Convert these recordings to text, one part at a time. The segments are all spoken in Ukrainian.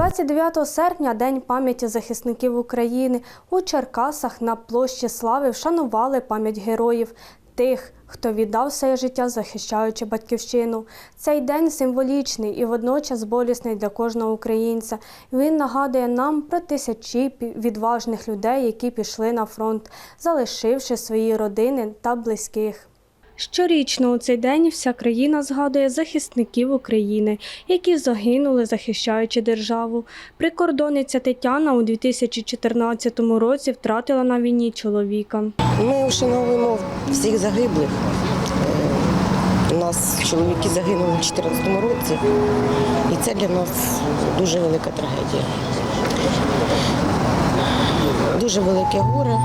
29 серпня День пам'яті захисників України. У Черкасах на площі Слави вшанували пам'ять героїв, тих, хто віддав своє життя, захищаючи батьківщину. Цей день символічний і водночас болісний для кожного українця. Він нагадує нам про тисячі відважних людей, які пішли на фронт, залишивши свої родини та близьких. Щорічно у цей день вся країна згадує захисників України, які загинули, захищаючи державу. Прикордонниця Тетяна у 2014 році втратила на війні чоловіка. Ми вшановуємо всіх загиблих. Е, У нас чоловіки загинули у 2014 році, і це для нас дуже велика трагедія. Дуже велике горе.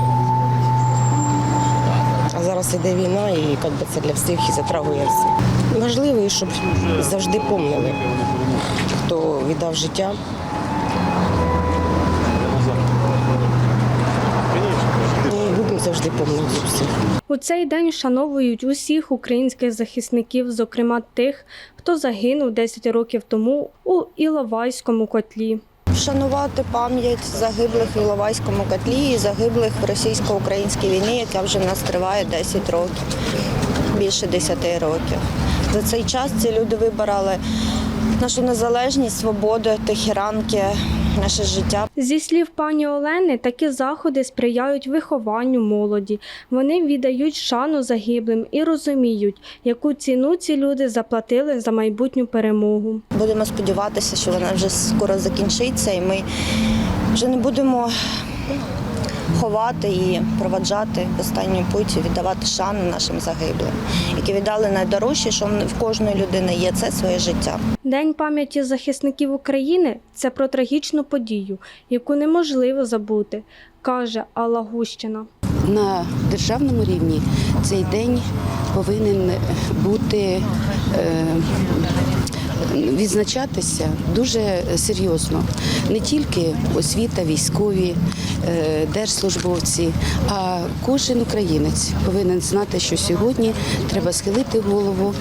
Зараз іде війна, і як би, це для всіх і затрагує всіх. Важливо, щоб завжди помнили, хто віддав життя. І завжди помнити всіх. У цей день вшановують усіх українських захисників, зокрема тих, хто загинув 10 років тому у Іловайському котлі. Вшанувати пам'ять загиблих в Іловайському котлі і загиблих в російсько-українській війні, яка вже в нас триває 10 років, більше 10 років. За цей час ці люди вибирали нашу незалежність, свободу, тихі ранки, наше життя. Зі слів пані Олени, такі заходи сприяють вихованню молоді. Вони віддають шану загиблим і розуміють, яку ціну ці люди заплатили за майбутню перемогу. Будемо сподіватися, що вона вже скоро закінчиться, і ми вже не будемо ховати і проваджати в останню путь, віддавати шану нашим загиблим, які віддали найдорожче, що в кожної людини є це своє життя. День пам'яті захисників України це про трагічну подію, яку неможливо забути, каже Алла Гущина. на державному рівні цей день повинен бути е, відзначатися дуже серйозно. Не тільки освіта, військові, е, держслужбовці, а кожен українець повинен знати, що сьогодні треба схилити голову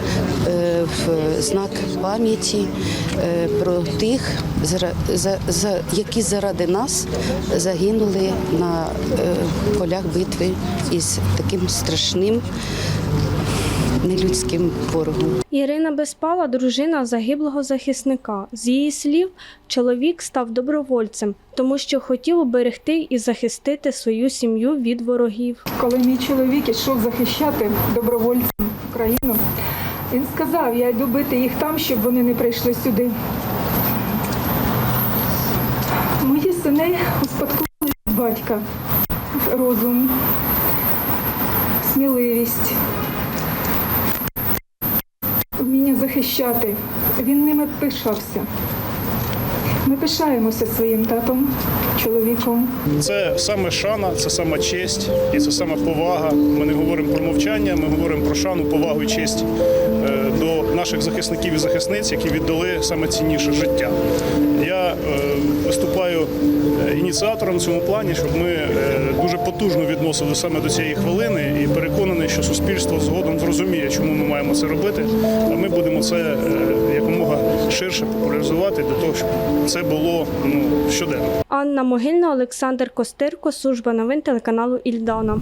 е, в знак пам'яті е, про тих, які заради нас загинули на полях битви із таким страшним нелюдським ворогом. Ірина Безпала, дружина загиблого захисника. З її слів, чоловік став добровольцем, тому що хотів уберегти і захистити свою сім'ю від ворогів. Коли мій чоловік ішов захищати добровольцям Україну, він сказав, я йду бити їх там, щоб вони не прийшли сюди. Мої сини успадкували від батька розум, сміливість, вміння захищати. Він ними пишався. Ми пишаємося своїм татом, чоловіком. Це саме шана, це саме честь і це саме повага. Ми не говоримо про мовчання, ми говоримо про шану, повагу і честь е, до наших захисників і захисниць, які віддали саме цінніше життя. Я е, виступаю е, ініціатором в цьому плані, щоб ми е, дуже потужно відносили саме до цієї хвилини і переконаний, що суспільство згодом зрозуміє, чому ми маємо це робити. А ми будемо це якомога ширше популяризувати для того, щоб це було ну щоденно. Анна Могильна, Олександр Костирко, служба новин телеканалу Ільдана.